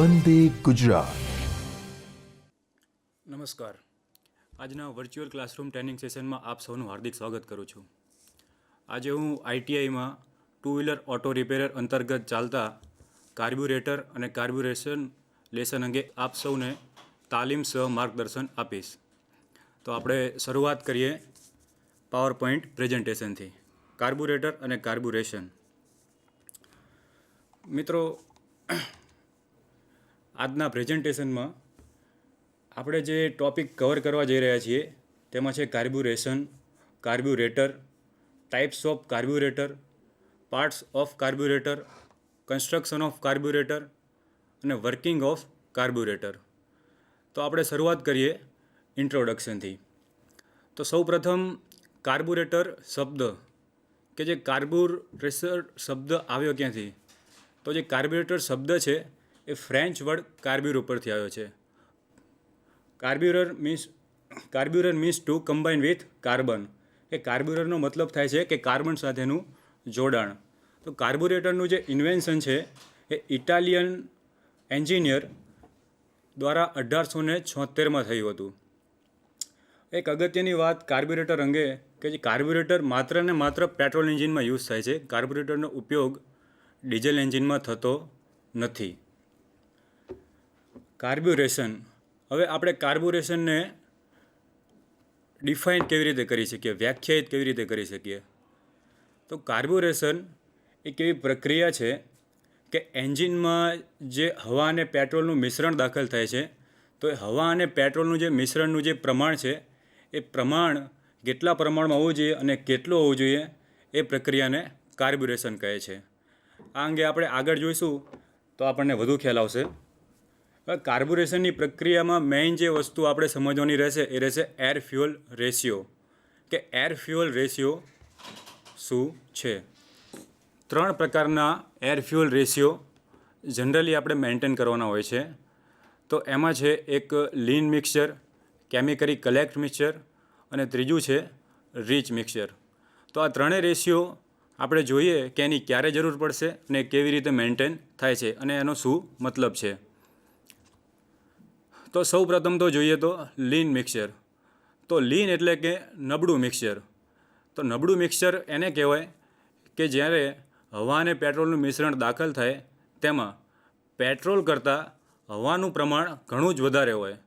વંદે ગુજરાત. નમસ્કાર. આજના virtual classroom training સેશનમાં આપ સૌનું હાર્દિક સ્વાગત કરું છું. આજે હું આઈટીઆઈમાં ટુ વ્હીલર ઓટો રિપેરર અંતર્ગત ચાલતા કાર્બ્યુરેટર અને કાર્બ્યુરેશન લેસન અંગે આપ સૌને તાલીમ સહ માર્ગદર્શન આપીશ. તો આપણે શરૂઆત કરીએ પાવર પોઈન્ટ પ્રેઝન્ટેશનથી કાર્બ્યુરેટર અને કાર્બ્યુરેશન મિત્રો આજના પ્રેઝન્ટેશનમાં આપણે જે ટોપિક કવર કરવા જઈ રહ્યા છીએ, તેમાં છે carburation carburettor types of carburettor parts of carburettor construction of carburettor અને વર્કિંગ ઓફ કાર્બ્યુરેટર તો આપણે શરૂઆત કરીએ ઇન્ટ્રોડક્શનથી તો સૌપ્રથમ કાર્બ્યુરેટર શબ્દ, કે જે કાર્બ્યુરેસર શબ્દ આવ્યો ક્યાંથી? તો જે કાર્બ્યુરેટર શબ્દ છે એ ફ્રેન્ચ વર્ડ કાર્બ્યુર ઉપરથી આવ્યો છે. Carburer means carburer means to combine with carbon એ કાર્બ્યુરરનો મતલબ થાય છે કે કાર્બન સાથેનું જોડાણ. તો કાર્બ્યુરેટરનું જે ઇન્વેન્શન છે, એ ઇટાલિયન એન્જિનિયર દ્વારા અઢારસો ને છોતેરમાં થયું હતું. એક અગત્યની વાત કાર્બ્યુરેટર અંગે કે જે કાર્બ્યુરેટર માત્ર ને માત્ર પેટ્રોલ એન્જિનમાં યુઝ થાય છે કાર્બ્યુરેટરનો ઉપયોગ ડીઝલ એન્જિનમાં થતો નથી. કાર્બ્યુરેશન. હવે આપણે કાર્બ્યુરેશનને ડિફાઇન કેવી રીતે કરી શકીએ? વ્યાખ્યાયિત કેવી રીતે કરી શકીએ? તો કાર્બ્યુરેશન એક એવી પ્રક્રિયા છે કે એન્જિનમાં જે હવા અને પેટ્રોલનું મિશ્રણ દાખલ થાય છે, તો એ હવા અને પેટ્રોલનું જે મિશ્રણનું જે પ્રમાણ છે, એ પ્રમાણ કેટલા પ્રમાણમાં હોવું જોઈએ અને કેટલું હોવું જોઈએ, એ પ્રક્રિયાને કાર્બ્યુરેશન કહે છે. આ અંગે આપણે આગળ જોઈશું, તો આપણને વધુ ખ્યાલ આવશે. કાર્બોરેશનની પ્રક્રિયામાં મેઇન જે વસ્તુ આપણે સમજવાની રહેશે, એ રહેશે એર ફ્યુઅલ રેશિયો કે એર ફ્યુઅલ રેશિયો શું છે? ત્રણ પ્રકારના એર ફ્યુઅલ રેશિયો જનરલી આપણે મેન્ટેન કરવાના હોય છે. તો એમાં છે એક lean mixture chemically correct mixture અને ત્રીજું છે રીચ મિક્સચર તો આ ત્રણેય રેશિયો આપણે જોઈએ કે એની ક્યારે જરૂર પડશે અને કેવી રીતે મેન્ટેન થાય છે અને એનો શું મતલબ છે. તો સૌ પ્રથમ તો જોઈએ તો લીન મિક્સર. તો લીન એટલે કે નબળું મિક્સર. તો નબળું મિક્સચર એને કહેવાય કે જ્યારે હવા અને પેટ્રોલનું મિશ્રણ દાખલ થાય, તેમાં પેટ્રોલ કરતાં હવાનું પ્રમાણ ઘણું જ વધારે હોય.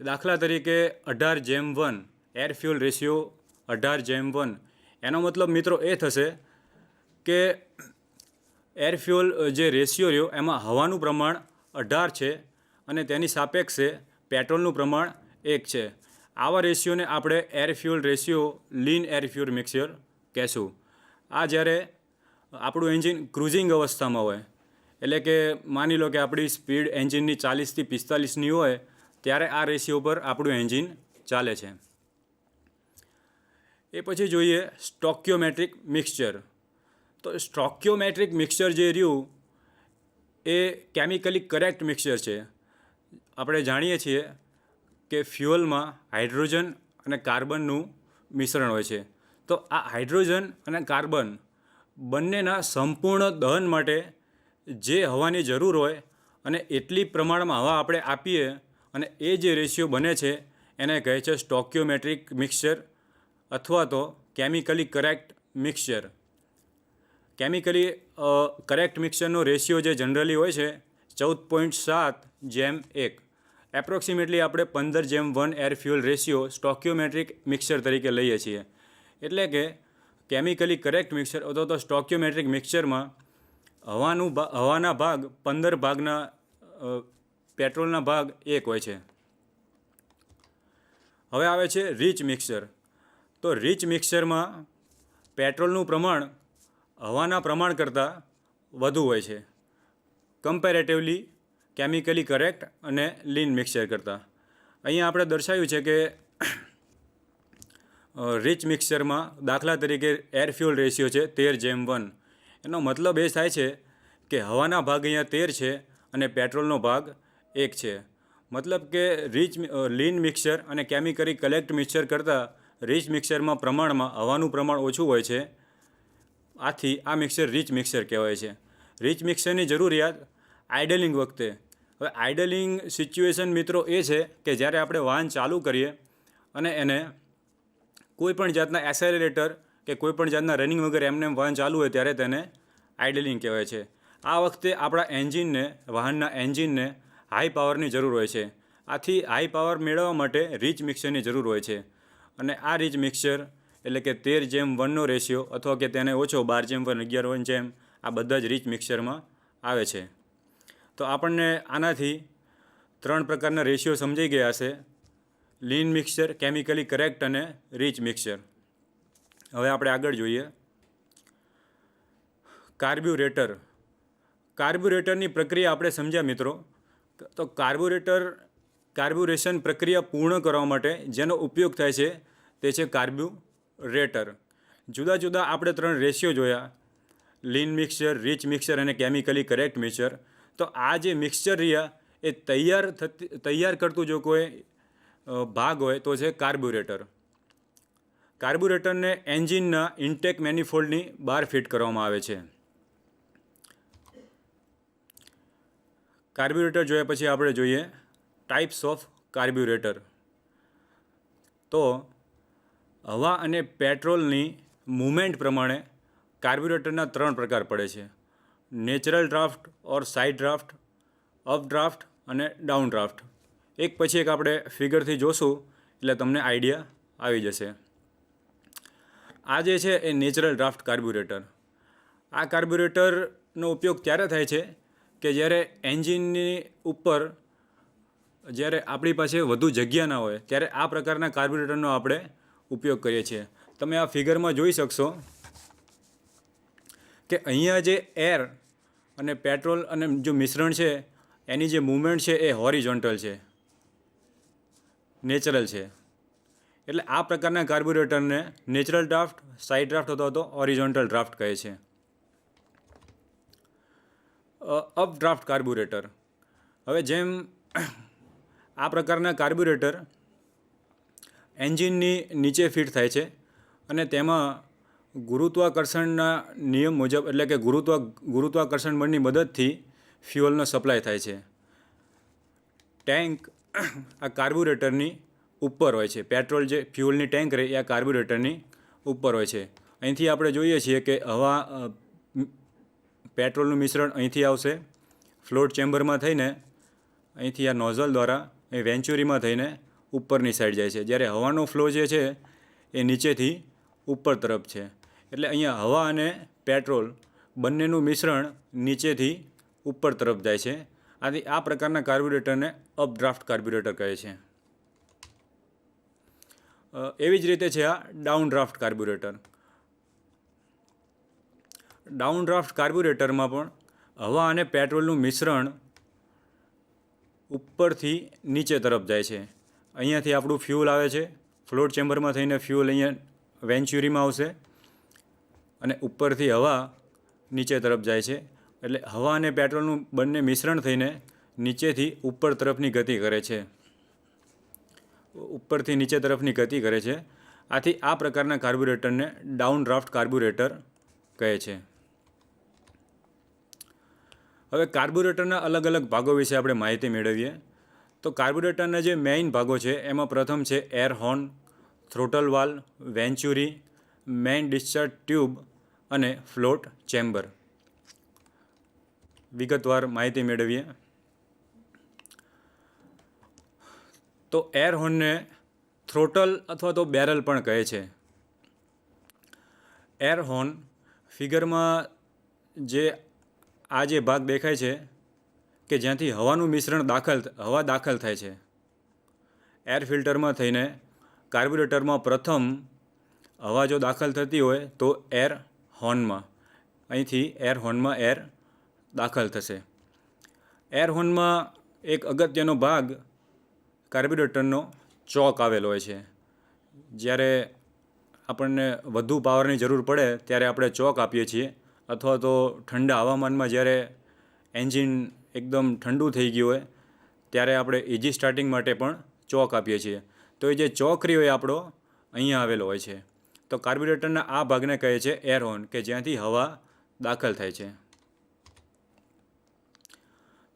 દાખલા તરીકે અઢાર જેમ વન એર ફ્યુઅલ રેશિયો અઢાર જેમ વન. એનો મતલબ મિત્રો એ થશે કે એર ફ્યુઅલ જે રેશિયો રહ્યો, એમાં હવાનું પ્રમાણ અઢાર છે. અને તેની સાપેક્ષે પેટ્રોલનું પ્રમાણ એક છે. આવા રેશિયોને આપણે air fuel ratio lean air fuel mixture કહેશું. આ જ્યારે આપણું એન્જિન ક્રુઝિંગ અવસ્થામાં હોય, એટલે કે માની લો કે આપણી સ્પીડ એન્જિનની ચાલીસથી પિસ્તાલીસની હોય, ત્યારે આ રેશિયો પર આપણું એન્જિન ચાલે છે. એ પછી જોઈએ સ્ટોક્યોમેટ્રિક મિક્સચર તો સ્ટોક્યોમેટ્રિક મિક્સચર જે રહ્યું, એ કેમિકલી કરેક્ટ મિક્સચર છે. આપણે જાણીએ છીએ કે ફ્યુઅલમાં હાઇડ્રોજન અને કાર્બનનું મિશ્રણ હોય છે. તો આ હાઇડ્રોજન અને કાર્બન બંનેના સંપૂર્ણ દહન માટે જે હવાની જરૂર હોય અને એટલી પ્રમાણમાં હવા આપણે આપીએ અને એ જે રેશિયો બને છે એને કહે છે સ્ટોક્યોમેટ્રિક મિક્સચર અથવા તો chemically correct mixture. Chemically correct મિક્સરનો ratio જે જનરલી હોય છે ચૌદ પોઈન્ટ સાત જેમ એક. એપ્રોક્સિમેટલી આપણે પંદર જેમ one air fuel ratio stoichiometric mixer તરીકે લઈએ છીએ. એટલે કે કેમિકલી કરેક્ટ મિક્સર અથવા તો સ્ટોક્યોમેટ્રિક મિક્સરમાં હવાનું હવાના ભાગ પંદર ભાગના પેટ્રોલના ભાગ એક હોય છે. હવે આવે છે રીચ મિક્સર. તો રીચ મિક્સરમાં પેટ્રોલનું પ્રમાણ હવાના પ્રમાણ કરતાં વધુ હોય છે. કમ્પેરેટિવલી કેમિકલી કરેક્ટ અને લીન મિક્સર કરતાં. અહીંયા આપણે દર્શાવ્યું છે કે રિચ મિક્સરમાં દાખલા તરીકે એર ફ્યુઅલ રેશિયો છે તેર જેમ વન. એનો મતલબ એ થાય છે કે હવાના ભાગ અહીંયા તેર છે અને પેટ્રોલનો ભાગ એક છે. મતલબ કે રીચ લીન મિક્સર અને કેમિકલી કલેક્ટ મિક્સર કરતાં રીચ મિક્સરમાં પ્રમાણમાં હવાનું પ્રમાણ ઓછું હોય છે. આથી આ મિક્સર રીચ મિક્સર કહેવાય છે. રીચ મિક્સરની જરૂરિયાત આઇડલિંગ વખતે. હવે આઇડલિંગ સિચ્યુએશન મિત્રો એ છે કે જ્યારે આપણે વાહન ચાલુ કરીએ અને એને કોઈપણ જાતના એસેલેરેટર કે કોઈપણ જાતના રનિંગ વગર એમને એમ વાહન ચાલુ હોય ત્યારે તેને આઇડલિંગ કહેવાય છે. આ વખતે આપણા એન્જિનને, વાહનના એન્જિનને હાઈ પાવરની જરૂર હોય છે. આથી હાઈ પાવર મેળવવા માટે રીચ મિક્સરની જરૂર હોય છે. અને આ રીચ મિક્સર એટલે કે તેર જેમ વનનો રેશિયો અથવા કે તેને ઓછો બાર જેમ વન, અગિયાર વન જેમ આ બધા જ રીચ મિક્સરમાં આવે છે. તો આપણને આનાથી ત્રણ પ્રકારના રેશિયો સમજાઈ ગયા છે. લીન મિક્સર કેમિકલી કરેક્ટ અને રીચ મિક્સર હવે આપણે આગળ જોઈએ. કાર્બ્યુરેટર કાર્બ્યુરેટરની પ્રક્રિયા આપણે સમજ્યા મિત્રો. તો કાર્બ્યુરેટર કાર્બ્યુરેશન પ્રક્રિયા પૂર્ણ કરવા માટે જેનો ઉપયોગ થાય છે તે છે કાર્બ્યુરેટર જુદા જુદા આપણે ત્રણ રેશિયો જોયા. લીન મિક્સર રીચ મિક્સર અને કેમિકલી કરેક્ટ મિક્સચર તો આ જે મિક્સચર રહ્યા એ તૈયાર થતી, તૈયાર કરતું જો કોઈ ભાગ હોય તો છે કાર્બ્યુરેટર કાર્બ્યુરેટરને એન્જિનના ઇન્ટેક મેનિફોલ્ડની બહાર ફિટ કરવામાં આવે છે. કાર્બ્યુરેટર જોયા પછી આપણે જોઈએ ટાઈપ્સ ઓફ કાર્બ્યુરેટર તો હવા અને પેટ્રોલની મુવમેન્ટ પ્રમાણે કાર્બ્યુરેટરના ત્રણ પ્રકાર પડે છે. Natural draught or side draught, up draught અને ડાઉન ડ્રાફ્ટ. એક પછી એક આપણે ફિગરથી જોશું, એટલે તમને આઈડિયા આવી જશે. આ જે છે એ નેચરલ ડ્રાફ્ટ કાર્બ્યુરેટર આ કાર્બ્યુરેટરનો ઉપયોગ ત્યારે થાય છે કે જ્યારે એન્જિનની ઉપર જ્યારે આપણી પાસે વધુ જગ્યા ના હોય, ત્યારે આ પ્રકારના કાર્બ્યુરેટરનો આપણે ઉપયોગ કરીએ છીએ. તમે આ ફિગરમાં જોઈ શકશો કે અહીંયા જે એર અને પેટ્રોલ અને જો મિશ્રણ છે, એની જે મૂવમેન્ટ છે એ હોરિઝોન્ટલ છે. નેચરલ છે. એટલે આ પ્રકારના કાર્બ્યુરેટરને નેચરલ ડ્રાફ્ટ, સાઇડ ડ્રાફ્ટ અથવા તો ઓરિઝોન્ટલ ડ્રાફ્ટ કહે છે. અપ ડ્રાફ્ટ કાર્બ્યુરેટર હવે જેમ આ પ્રકારના કાર્બ્યુરેટર એન્જિનની નીચે ફિટ થાય છે અને તેમાં ગુરુત્વાકર્ષણના નિયમ મુજબ, એટલે કે ગુરુત્વા, ગુરુત્વાકર્ષણ બળની મદદથી ફ્યુઅલનો સપ્લાય થાય છે. ટેન્ક આ કાર્બ્યુરેટરની ઉપર હોય છે. પેટ્રોલ જે ફ્યુઅલની ટેન્ક રહે એ આ કાર્બ્યુરેટરની ઉપર હોય છે. અહીંથી આપણે જોઈએ છીએ કે હવા પેટ્રોલનું મિશ્રણ અહીંથી આવશે. ફ્લોટ ચેમ્બરમાં થઈને અહીંથી આ નોઝલ દ્વારા એ વેન્ચ્યુરીમાં થઈને ઉપરની સાઈડ જાય છે. જ્યારે હવાનો ફ્લો જે છે એ નીચેથી ઉપર તરફ છે. એટલે અહીંયા હવા અને પેટ્રોલ બંનેનું મિશ્રણ નીચેથી ઉપર તરફ જાય છે. આથી આ પ્રકારના કાર્બ્યુરેટરને અપડ્રાફ્ટ કાર્બ્યુરેટર કહે છે. એવી જ રીતે છે આ down draught carburettor down draught કાર્બ્યુરેટરમાં પણ હવા અને પેટ્રોલનું મિશ્રણ ઉપરથી નીચે તરફ જાય છે. અહીંયાથી આપણું ફ્યુલ આવે છે. ફ્લોટ ચેમ્બરમાં થઈને ફ્યુલ અહીંયા વેન્ચ્યુરીમાં આવશે. અને ઉપરથી હવા નીચે તરફ જાય છે. એટલે હવા અને પેટ્રોલનું બંને મિશ્રણ થઈને નીચેથી ઉપર તરફની ગતિ કરે છે. ઉપરથી નીચે તરફની ગતિ કરે છે. આથી આ પ્રકારના કાર્બ્યુરેટરને ડાઉન ડ્રાફ્ટ કાર્બ્યુરેટર કહે છે. હવે કાર્બ્યુરેટરના અલગ અલગ ભાગો વિશે આપણે માહિતી મેળવીએ. તો કાર્બ્યુરેટરના જે મેઇન ભાગો છે, એમાં પ્રથમ છે air horn throttle valve venturi main discharge tube અને ફ્લોટ ચેમ્બર. વિગતવાર માહિતી મેળવીએ. તો એર હોર્નને થ્રોટલ અથવા તો બેરલ પણ કહે છે. એર હોર્ન ફિગરમાં જે આ જે ભાગ દેખાય છે કે જ્યાંથી હવાનું મિશ્રણ દાખલ હવા દાખલ થાય છે. એર ફિલ્ટરમાં થઈને કાર્બ્યુરેટરમાં પ્રથમ હવા જો દાખલ થતી હોય તો એર હોર્નમાં. અહીંથી એર હોર્નમાં એર દાખલ થશે. એર હોર્નમાં એક અગત્યનો ભાગ કાર્બ્યુરેટરનો ચોક આવેલો હોય છે. જ્યારે આપણને વધુ પાવરની જરૂર પડે ત્યારે આપણે ચોક આપીએ છીએ, અથવા તો ઠંડા હવામાનમાં જ્યારે એન્જિન એકદમ ઠંડુ થઈ ગયું હોય, ત્યારે આપણે ઇઝી સ્ટાર્ટિંગ માટે પણ ચોક આપીએ છીએ. તો એ જે ચોક રહ્યો એ આપણો, અહીંયા આવેલો હોય છે. તો કાર્બ્યુરેટરના આ ભાગને કહે છે એર હોર્ન કે જ્યાંથી હવા દાખલ થાય છે.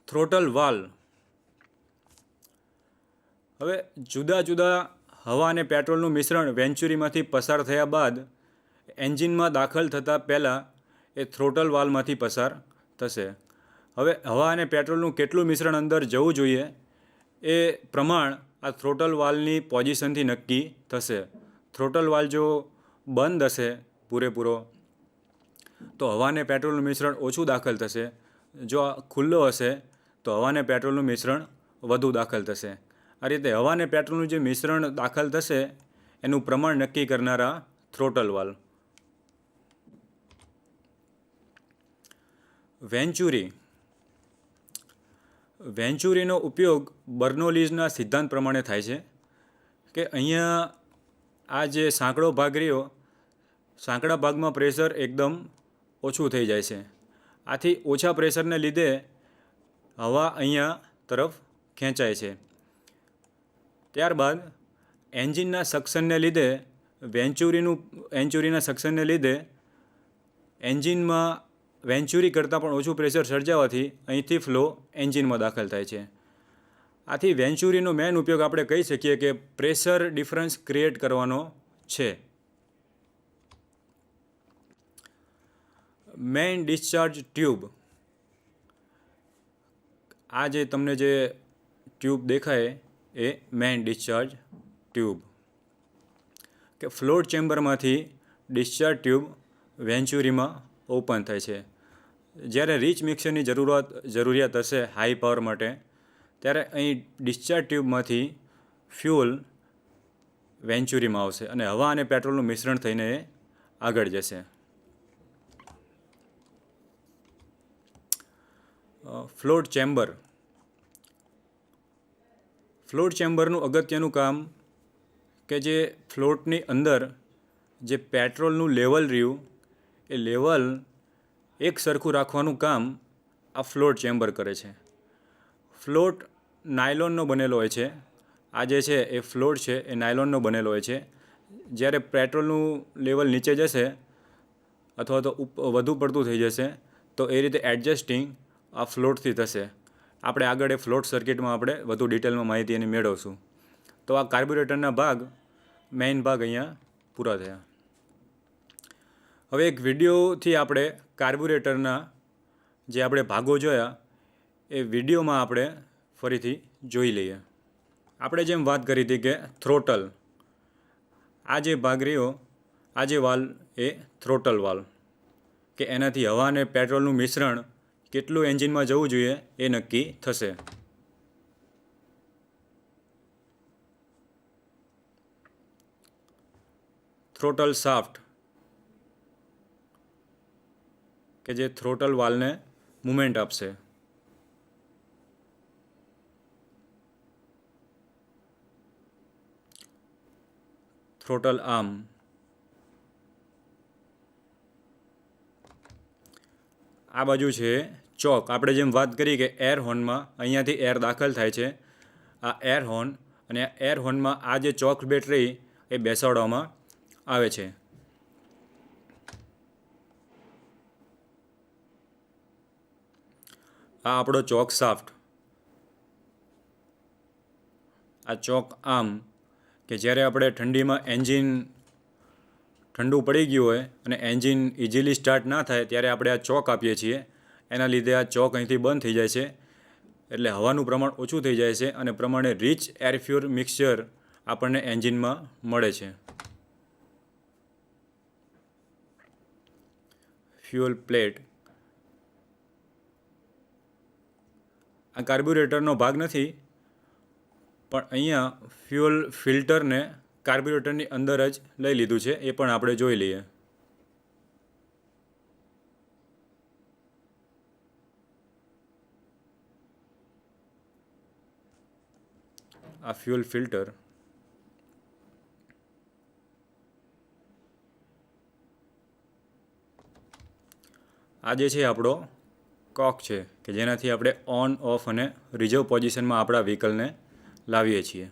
Throttle valve. હવે જુદા જુદા હવા અને પેટ્રોલનું મિશ્રણ વેન્ચુરીમાંથી પસાર થયા બાદ એન્જિનમાં દાખલ થતાં પહેલાં એ થ્રોટલ વાલમાંથી પસાર થશે. હવે હવા અને પેટ્રોલનું કેટલું મિશ્રણ અંદર જવું જોઈએ એ પ્રમાણ આ થ્રોટલ વાલની પોઝિશનથી નક્કી થશે. થ્રોટલ વાલ જો બંધ હશે પૂરેપૂરો, તો હવાને પેટ્રોલનું મિશ્રણ ઓછું દાખલ થશે. જો ખુલ્લો હશે, તો હવાને પેટ્રોલનું મિશ્રણ વધુ દાખલ થશે. આ રીતે હવાને પેટ્રોલનું જે મિશ્રણ દાખલ થશે, એનું પ્રમાણ નક્કી કરનારા થ્રોટલ વાલ. વેન્ચુરી. વેન્ચુરીનો ઉપયોગ બર્નોલીઝના સિદ્ધાંત પ્રમાણે થાય છે કે અહીંયા આ જે સાંકડો ભાગ રહ્યો, સાંકડા ભાગમાં પ્રેશર એકદમ ઓછું થઈ જાય છે. આથી ઓછા પ્રેશરને લીધે હવા અહીંયા તરફ ખેંચાય છે. ત્યારબાદ એન્જિનના સક્શનને લીધે, વેન્ચુરીનું, વેન્ચુરીના સક્શનને લીધે એન્જિનમાં વેન્ચુરી કરતાં પણ ઓછું પ્રેશર સર્જાવાથી અહીંથી ફ્લો એન્જિનમાં દાખલ થાય છે. આથી વેન્ચુરીનો મેન ઉપયોગ આપણે કહી શકીએ કે પ્રેશર ડિફરન્સ ક્રિએટ કરવાનો છે. Main discharge tube. આ જે તમને જે ટ્યુબ દેખાય એ મેઇન ડિસ્ચાર્જ ટ્યુબ. કે ફ્લોટ ચેમ્બરમાંથી ડિસ્ચાર્જ ટ્યુબ વેન્ચુરીમાં ઓપન થાય છે. જ્યારે રીચ મિક્સરની જરૂરત જરૂરિયાત હશે હાઈ પાવર માટે ત્યારે અહીં ડિસ્ચાર્જ ટ્યુબમાંથી ફ્યુઅલ વેન્ચુરીમાં આવશે અને હવા અને પેટ્રોલનું મિશ્રણ થઈને આગળ જશે. ફ્લોટ ચેમ્બર ફ્લોટ ચેમ્બરનું અગત્યનું કામ કે જે ફ્લોટની અંદર જે પેટ્રોલનું લેવલ રહ્યું, એ લેવલ એક સરખું રાખવાનું કામ આ ફ્લોટ ચેમ્બર કરે છે. ફ્લોટ નાયલોનનો બનેલો હોય છે. આ જે છે એ ફ્લોટ છે, એ નાયલોનનો બનેલો હોય છે. જ્યારે પેટ્રોલનું લેવલ નીચે જશે અથવા તો વધુ પડતું થઈ જશે, તો એ રીતે એડજસ્ટિંગ આ ફ્લોટથી થશે. આપણે આગળ એ ફ્લોટ સર્કિટમાં આપણે વધુ ડિટેલમાં માહિતી એની મેળવશું. તો આ કાર્બ્યુરેટરના ભાગ મેઇન ભાગ અહીંયા પૂરા થયા. હવે એક વિડીયોથી આપણે કાર્બ્યુરેટરના જે આપણે ભાગો જોયા, એ વિડીયોમાં આપણે ફરીથી જોઈ લઈએ. આપણે જેમ વાત કરી હતી કે થ્રોટલ આ જે ભાગ રહ્યો આ જે વાલ એ થ્રોટલ વાલ, કે એનાથી હવા અને પેટ્રોલનું મિશ્રણ કેટલું એન્જિનમાં જવું જોઈએ એ નક્કી થશે. થ્રોટલ સાફ્ટ કે જે થ્રોટલ વાલને મુમેન્ટ આપશે. થ્રોટલ આર્મ આ બાજુ છે ચોક આપણે જેમ વાત કરી કે એર હોર્નમાં અહીંયાથી એર દાખલ થાય છે આ એર હોર્ન અને એર હોર્નમાં આ જે ચોક બેટરી એ બેસાડવામાં આવે છે. આ આપણો ચોક સાફ્ટ આ ચોક આમ કે જ્યારે આપણે ઠંડીમાં એન્જિન ઠંડુ પડી ગયું હોય અને એન્જિન ઇઝીલી સ્ટાર્ટ ના થાય ત્યારે આપણે આ ચોક આપીએ છીએ. એના લીધે આ ચોક અહીંથી બંધ થઈ જાય છે. એટલે હવાનું પ્રમાણ ઓછું થઈ જાય છે અને પ્રમાણે રીચ એરફ્યુર મિક્સચર આપણને એન્જિનમાં મળે છે. ફ્યુઅલ પ્લેટ આ કાર્બ્યુરેટરનો ભાગ નથી. પણ અહીંયા ફ્યુઅલ ફિલ્ટરને કાર્બ્યુરેટરની અંદર જ લઈ લીધું છે, એ પણ આપણે જોઈ લઈએ. આ ફ્યુઅલ ફિલ્ટર. આ જે છે આપણો કોક છે, કે જેનાથી આપણે ઓન, ઓફ અને રિઝર્વ પોઝિશનમાં આપણા વ્હીકલને લાવીએ છીએ.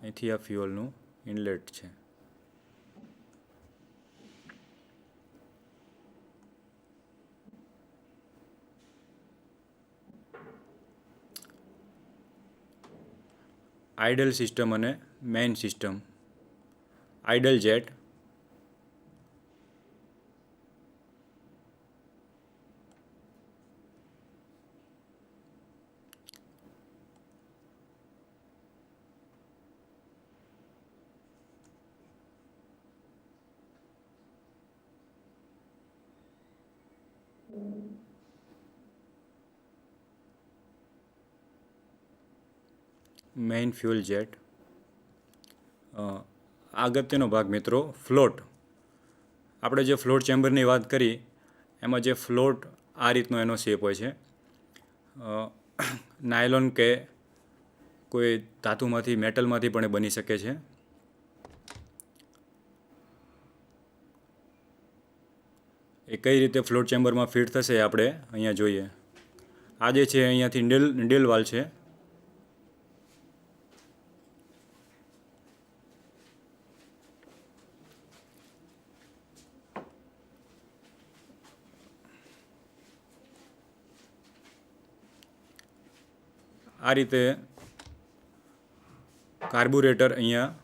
અહીંથી આ ફ્યુઅલનું ઇનલેટ છે. આઇડલ સિસ્ટમ અને main system. Idle jet main fuel jet. અગત્યનો ભાગ મિત્રો, ફ્લોટ. આપણે જે ફ્લોટ ચેમ્બરની વાત કરી, એમાં જે ફ્લોટ આ રીતનો એનો શેપ હોય છે. નાયલોન કે કોઈ ધાતુમાંથી, મેટલમાંથી પણ એ બની શકે છે. એ કઈ રીતે ફ્લોટ ચેમ્બરમાં ફિટ થશે આપણે અહીંયા જોઈએ. આ જે છે અહીંયાથી ડેલ નિડલ વાલ છે. આ રીતે કાર્બોરેટર અહીંયા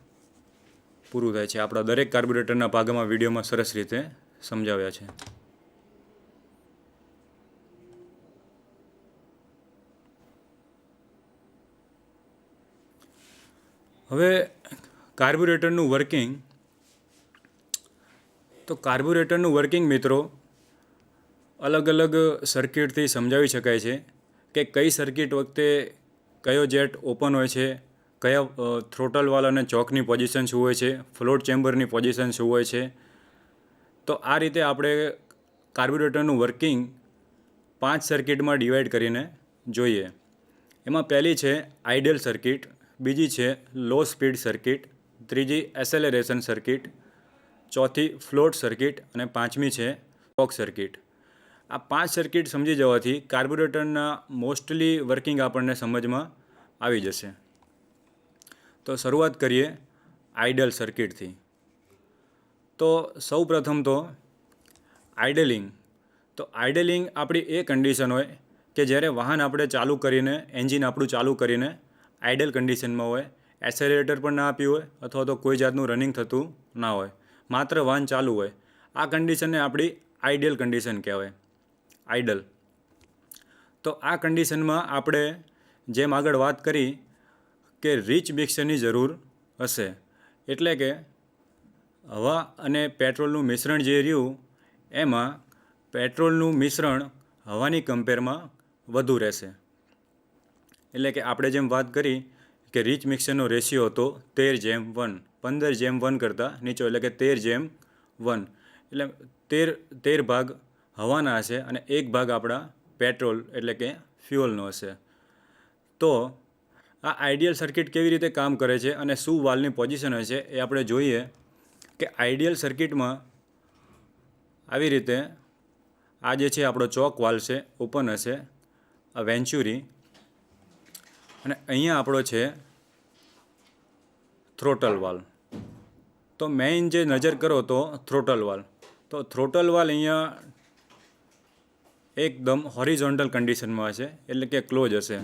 પૂરું થાય છે. આપણા દરેક કાર્બોરેટરના ભાગમાં વિડીયોમાં સરસ રીતે સમજાવ્યા છે. હવે કાર્બોરેટરનું વર્કિંગ, તો કાર્બોરેટરનું વર્કિંગ મિત્રો અલગ અલગ સર્કિટથી સમજાવી શકાય છે કે કઈ સર્કિટ વખતે કયો જેટ ઓપન હોય છે, કયા થ્રોટલવાલ અને ચોકની પોઝિશન શું હોય છે ફ્લોટ ચેમ્બરની પોઝિશન શું હોય છે? તો આ રીતે આપણે કાર્બ્યુરેટરનું વર્કિંગ પાંચ સર્કિટમાં ડિવાઈડ કરીને જોઈએ. એમાં પહેલી છે આઇડલ સર્કિટ બીજી છે લો સ્પીડ સર્કિટ ત્રીજી એસેલેરેશન સર્કિટ ચોથી ફ્લોટ સર્કિટ અને પાંચમી છે ટોક સર્કિટ આ પાંચ સર્કિટ સમજી જવાથી કાર્બોરેટરના મોસ્ટલી વર્કિંગ આપણને સમજમાં આવી જશે. તો શરૂઆત કરીએ આઇડલ સર્કિટથી. તો સૌ પ્રથમ તો આઇડલિંગ. તો આઇડલિંગ આપણી એ કન્ડિશન હોય કે જ્યારે વાહન આપણે ચાલુ કરીને, એન્જિન આપણું ચાલુ કરીને આઇડલ કન્ડિશનમાં હોય એસેલેરેટર પણ ના આપ્યું હોય અથવા તો કોઈ જાતનું રનિંગ થતું ના હોય, માત્ર વાહન ચાલુ હોય. આ કન્ડિશનને આપણી આઇડિયલ કન્ડિશન કહેવાય. આઇડલ તો આ કન્ડિશનમાં આપણે જેમ આગળ વાત કરી કે રીચ મિક્સરની જરૂર હશે, એટલે કે હવા અને પેટ્રોલનું મિશ્રણ જે રહ્યું, એમાં પેટ્રોલનું મિશ્રણ હવાની કમ્પેરમાં વધુ રહેશે. એટલે કે આપણે જેમ વાત કરી કે રીચ મિક્સરનો રેશિયો હતો તેર જેમ વન, પંદર જેમ વન કરતાં નીચો, એટલે કે તેર જેમ વન. એટલે તેર તેર ભાગ હવાના હશે અને એક ભાગ આપણા પેટ્રોલ એટલે કે ફ્યુઅલનો હશે. તો આ આઈડિયલ સર્કિટ કેવી રીતે કામ કરે છે અને શું વાલની પોઝિશન છે એ આપણે જોઈએ કે આઈડિયલ સર્કિટમાં આવી રીતે આ જે છે આપણો ચોક વાલ છે ઓપન હશે, આ વેન્ચ્યુરી અને અહીંયા આપણો છે થ્રોટલ વાલ. તો મેઇન જે નજર કરો તો થ્રોટલ વાલ. તો થ્રોટલ વાલ અહીંયા એકદમ હોરિઝોન્ટલ કન્ડિશનમાં હશે, એટલે કે ક્લોઝ હશે.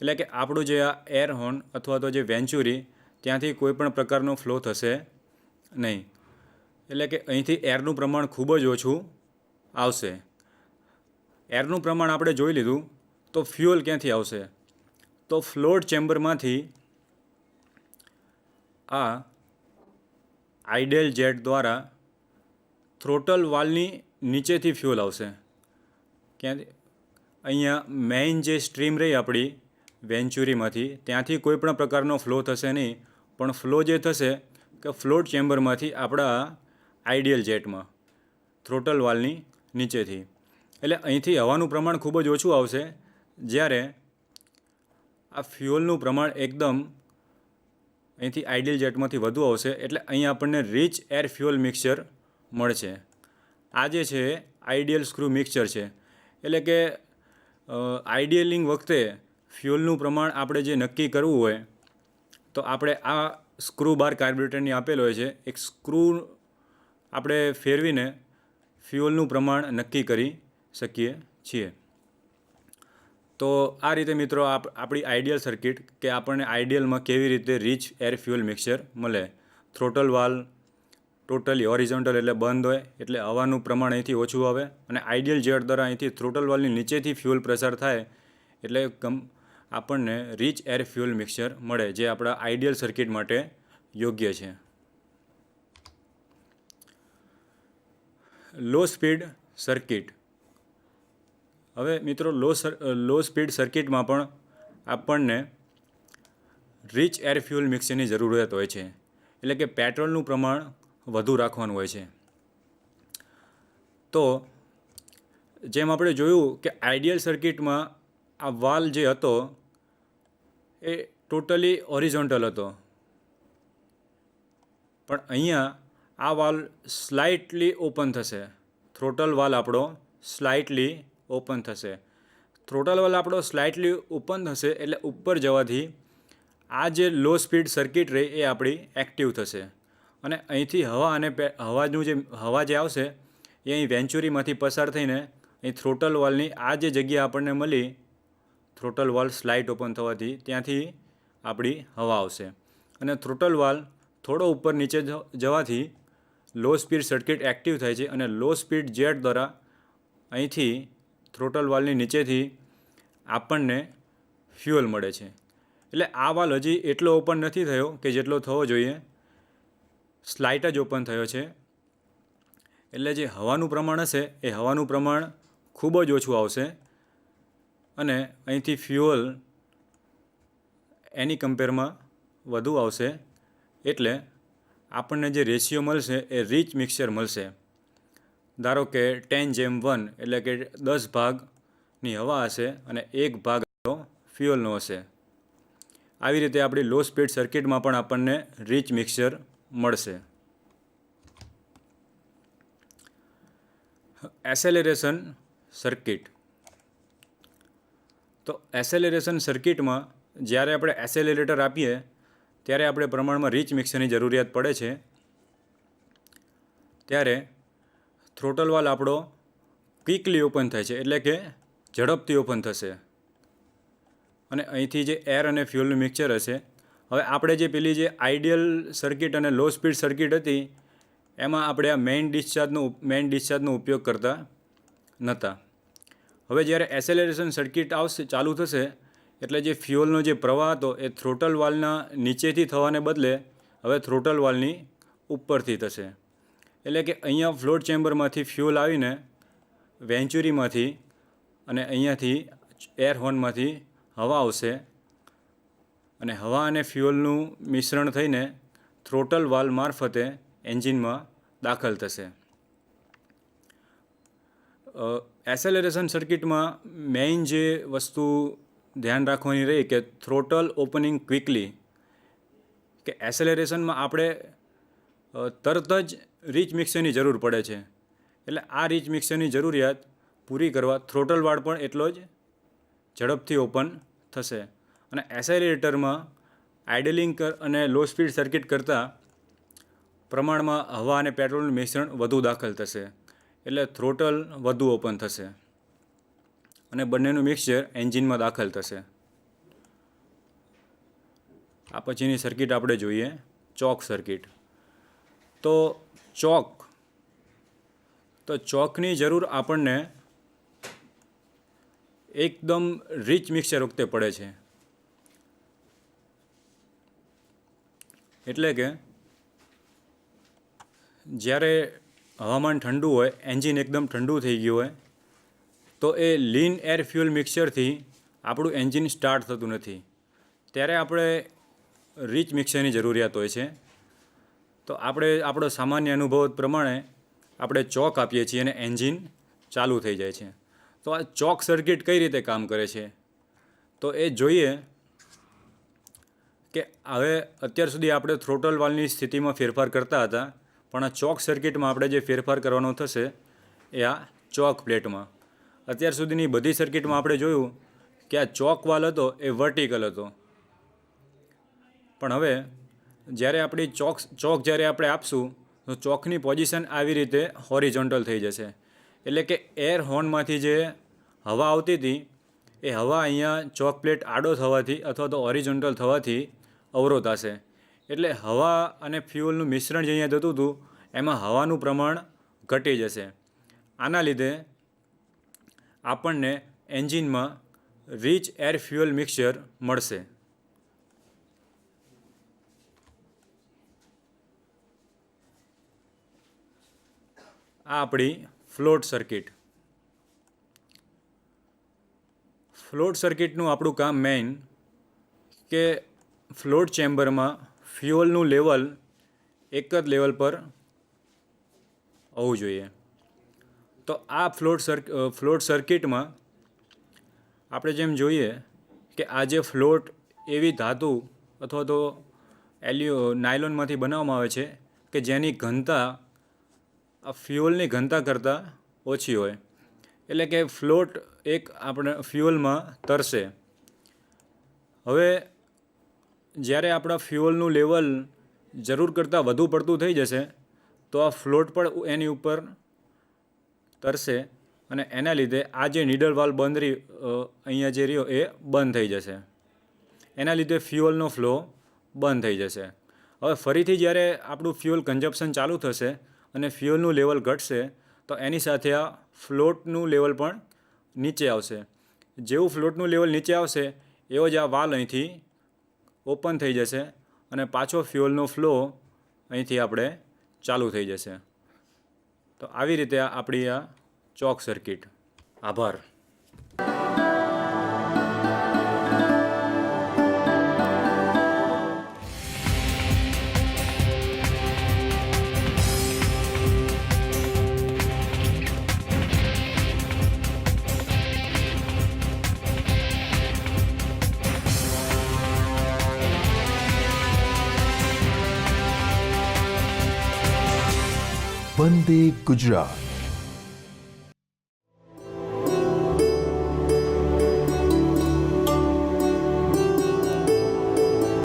એટલે કે આપણું જે આ એર હોર્ન અથવા તો જે વેન્ચુરી ત્યાંથી કોઈપણ પ્રકારનો ફ્લો થશે નહીં. એટલે કે અહીંથી એરનું પ્રમાણ ખૂબ જ ઓછું આવશે. એરનું પ્રમાણ આપણે જોઈ લીધું, તો ફ્યુઅલ ક્યાંથી આવશે? તો ફ્લોટ ચેમ્બરમાંથી આ આઈડેલ જેટ દ્વારા થ્રોટલ વાલની નીચેથી ફ્યુઅલ આવશે. ક્યાંથી? અહીંયા મેઇન જે સ્ટ્રીમ રહી આપણી વેન્ચુરીમાંથી ત્યાંથી કોઈ પણ પ્રકારનો ફ્લો થશે નહીં. પણ ફ્લો જે થશે, કે ફ્લોટ ચેમ્બરમાંથી આપણા આઈડિયલ જેટમાં થ્રોટલ વાલની નીચેથી. એટલે અહીંથી હવાનું પ્રમાણ ખૂબ જ ઓછું આવશે, જ્યારે આ ફ્યુઅલનું પ્રમાણ એકદમ અહીંથી આઈડિયલ જેટમાંથી વધુ આવશે, એટલે અહીં આપણને રીચ એર ફ્યુઅલ મિક્સચર મળશે. આ જે છે આઈડિયલ સ્ક્રૂ મિક્સચર છે. એટલે કે આઈડિયલિંગ વખતે ફ્યુઅલનું પ્રમાણ આપણે જે નક્કી કરવું હોય, તો આપણે આ સ્ક્રૂ બાર કાર્બ્યુરેટરની આપેલો હોય છે. એક સ્ક્રૂ આપણે ફેરવીને ફ્યુઅલનું પ્રમાણ નક્કી કરી શકીએ છીએ. તો આ રીતે મિત્રો આપ, આપણી આઈડિયલ સર્કિટ કે આપણને આઈડિયલમાં કેવી રીતે રીચ એર ફ્યુઅલ મિક્સર મળે, થ્રોટલ વાલ ટોટલી હોરિઝોન્ટલ એટલે બંધ હોય, એટલે હવાનું પ્રમાણ અહીંથી ઓછું આવે અને આઈડિયલ જેટ દ્વારા અહીંથી થ્રોટલ વાલની નીચેથી ફ્યુઅલ પ્રસાર થાય, એટલે કમ આપણને રીચ એર ફ્યુઅલ મિક્સર મળે, જે આપણા આઈડિયલ સર્કિટ માટે યોગ્ય છે. લો સ્પીડ સર્કિટ હવે મિત્રો લો લો સ્પીડ સર્કિટમાં પણ આપણને રીચ એર ફ્યુઅલ મિક્સરની જરૂરિયાત હોય છે. એટલે કે પેટ્રોલનું પ્રમાણ વધુ રાખવાનું હોય છે. તો જેમ આપણે જોયું કે આઈડિયલ સર્કિટમાં આ વાલ જે હતો એ ટોટલી ઓરિઝોન્ટલ હતો. પણ અહીંયા આ વાલ સ્લાઇટલી ઓપન થશે. થ્રોટલ વાલ આપણો સ્લાઇટલી ઓપન થશે. થ્રોટલ વાલ આપણો સ્લાઇટલી ઓપન થશે એટલે ઉપર જવાથી આ જે લો સ્પીડ સર્કિટ રહે એ આપણી એક્ટિવ થશે. અને અહીંથી હવા અને હવાનું જે, હવા જે આવશે, એ અહીં વેન્ચુરીમાંથી પસાર થઈને અહીં થ્રોટલ વોલની આ જે જગ્યા આપણને મળી, થ્રોટલ વોલ સ્લાઇટ ઓપન થવાથી ત્યાંથી આપણી હવા આવશે. અને થ્રોટલ વાલ થોડો ઉપર નીચે જવાથી લો સ્પીડ સર્કિટ એક્ટિવ થાય છે અને લો સ્પીડ જેટ દ્વારા અહીંથી થ્રોટલ વાલની નીચેથી આપણને ફ્યુઅલ મળે છે. એટલે આ વાલ હજી એટલો ઓપન નથી થયો કે જેટલો થવો જોઈએ. સ્લાઇટ જ ઓપન થયો છે. એટલે જે હવાનું પ્રમાણ હશે, એ હવાનું પ્રમાણ ખૂબ જ ઓછું આવશે. અને અહીંથી ફ્યુઅલ એની કમ્પેરમાં વધુ આવશે. એટલે આપણને જે રેશિયો મળશે, એ રીચ મિક્સર મળશે. ધારો કે ટેન જેમ વન, એટલે કે દસ ભાગની હવા હશે અને એક ભાગ ફ્યુઅલનો હશે. આવી રીતે આપણી લો સ્પીડ સર્કિટમાં પણ આપણને રીચ મિક્સર મળશે. એસેલેરેશન સર્કિટ તો એસેલેરેશન સર્કિટમાં જ્યારે આપણે એસેલેરેટર આપીએ, ત્યારે આપણે પ્રમાણમાં રીચ મિક્સરની જરૂરિયાત પડે છે. ત્યારે થ્રોટલ વાલ આપણો ક્વિકલી ઓપન થાય છે, એટલે કે ઝડપથી ઓપન થશે. અને અહીંથી જે એર અને ફ્યુઅલનું મિક્સચર હશે હવે આપણે જે પેલી જે આઈડિયલ સર્કિટ અને લો સ્પીડ સર્કિટ હતી, એમાં આપણે આ મેઇન ડિસ્ચાર્જનો મેઇન ડિસ્ચાર્જનો ઉપયોગ કરતા નહોતા હવે જ્યારે એસેલેરેશન સર્કિટ આવશે, ચાલુ થશે, એટલે જે ફ્યુઅલનો જે પ્રવાહ હતો, એ થ્રોટલ વાલના નીચેથી થવાને બદલે હવે થ્રોટલ વાલની ઉપરથી થશે. એટલે કે અહીંયા ફ્લોટ ચેમ્બરમાંથી ફ્યુઅલ આવીને વેન્ચુરીમાંથી અને અહીંયાથી એર હોર્નમાંથી હવા આવશે અને હવા અને ફ્યુઅલનું મિશ્રણ થઈને થ્રોટલ વાલ મારફતે એન્જિનમાં દાખલ થશે. એસેલેરેશન સર્કિટમાં મેઇન જે વસ્તુ ધ્યાન રાખવાની રહી કે થ્રોટલ ઓપનિંગ ક્વિકલી કે એસેલેરેશનમાં આપણે તરત જ રીચ મિક્સરની જરૂર પડે છે. એટલે આ રીચ મિક્સરની જરૂરિયાત પૂરી કરવા થ્રોટલ વાળ પણ એટલો જ ઝડપથી ઓપન થશે. અને એસેલેરેટરમાં આઇડલિંગ કર અને લો સ્પીડ સર્કિટ કરતાં પ્રમાણમાં હવા અને પેટ્રોલનું મિશ્રણ વધુ દાખલ થશે. એટલે થ્રોટલ વધુ ઓપન થશે. અને બંનેનું મિક્સચર એન્જિનમાં દાખલ થશે. આ પછીની સર્કિટ આપણે જોઈએ, ચોક સર્કિટ તો ચોક, તો ચોકની જરૂર આપણને એકદમ રીચ મિક્સચર વખતે પડે છે. એટલે કે જ્યારે હવામાન ઠંડુ હોય, એન્જિન એકદમ ઠંડુ થઈ ગયું હોય, તો એ લીન એર ફ્યુઅલ મિક્સરથી આપણું એન્જિન સ્ટાર્ટ થતું નથી. ત્યારે આપણે રીચ મિક્સરની જરૂરિયાત હોય છે. તો આપણે, આપણો સામાન્ય અનુભવ પ્રમાણે આપણે ચોક આપીએ છીએ અને એન્જિન ચાલુ થઈ જાય છે. તો આ ચોક સર્કિટ કઈ રીતે કામ કરે છે? તો એ જોઈએ કે હવે અત્યાર સુધી આપણે થ્રોટલ વાલની સ્થિતિમાં ફેરફાર કરતા હતા, પણ આ ચોક સર્કિટમાં આપણે જે ફેરફાર કરવાનો થશે એ આ ચોક પ્લેટમાં અત્યાર સુધીની બધી સર્કિટમાં આપણે જોયું કે આ ચોક વાલ હતો, એ વર્ટિકલ હતો. પણ હવે જ્યારે આપણી ચોક ચોક જ્યારે આપણે આપશું, તો ચોકની પોઝિશન આવી રીતે હોરિઝોન્ટલ થઈ જશે. એટલે કે એર હોર્નમાંથી જે હવા આવતી હતી, એ હવા અહીંયા ચોક પ્લેટ આડો થવાથી અથવા તો ઓરિજોન્ટલ થવાથી અવરોધાશે એટલે હવા અને ફ્યુઅલનું મિશ્રણ જે અહીંયા થતું હતું, એમાં હવાનું પ્રમાણ ઘટી જશે. આના લીધે આપણને એન્જિનમાં રીચ એર ફ્યુઅલ મિક્સચર મળશે. આ આપણી ફ્લોટ સર્કિટ ફ્લોટ સર્કિટનું આપણું કામ મેઇન કે ફ્લોટ ચેમ્બરમાં ફ્યુઅલનું લેવલ એક જ લેવલ પર હોવું જોઈએ. તો આ ફ્લોટ સર્ક ફ્લોટ સર્કિટમાં આપણે જેમ જોઈએ કે આ જે ફ્લોટ એવી ધાતુ અથવા તો એલ્યુ, નાયલોનમાંથી બનાવવામાં આવે છે કે જેની ઘનતા, આ ફ્યુઅલની ઘનતા કરતાં ઓછી હોય. એટલે કે ફ્લોટ એક આપણે ફ્યુઅલમાં તરશે. હવે જ્યારે આપણા ફ્યુઅલનું લેવલ જરૂર કરતાં વધુ પડતું થઈ જશે, તો આ ફ્લોટ પણ એની ઉપર તરશે અને એના લીધે આ જે નીડલ વાલ બંધ રહી અહીંયા જે રહ્યો એ બંધ થઈ જશે. એના લીધે ફ્યુઅલનો ફ્લો બંધ થઈ જશે. હવે ફરીથી જ્યારે આપણું ફ્યુઅલ કન્ઝપ્શન ચાલુ થશે અને ફ્યુઅલનું લેવલ ઘટશે, તો એની સાથે આ ફ્લોટનું લેવલ પણ નીચે આવશે. જેવું ફ્લોટનું લેવલ નીચે આવશે, એવો જ આ વાલ અહીંથી ઓપન થઈ જશે અને પાછો ફ્યુઅલનો ફ્લો અહીંથી આપણે ચાલુ થઈ જશે. તો આવી રીતે આપણી આ ચોક સર્કિટ. આભાર. વંદે ગુજરાત.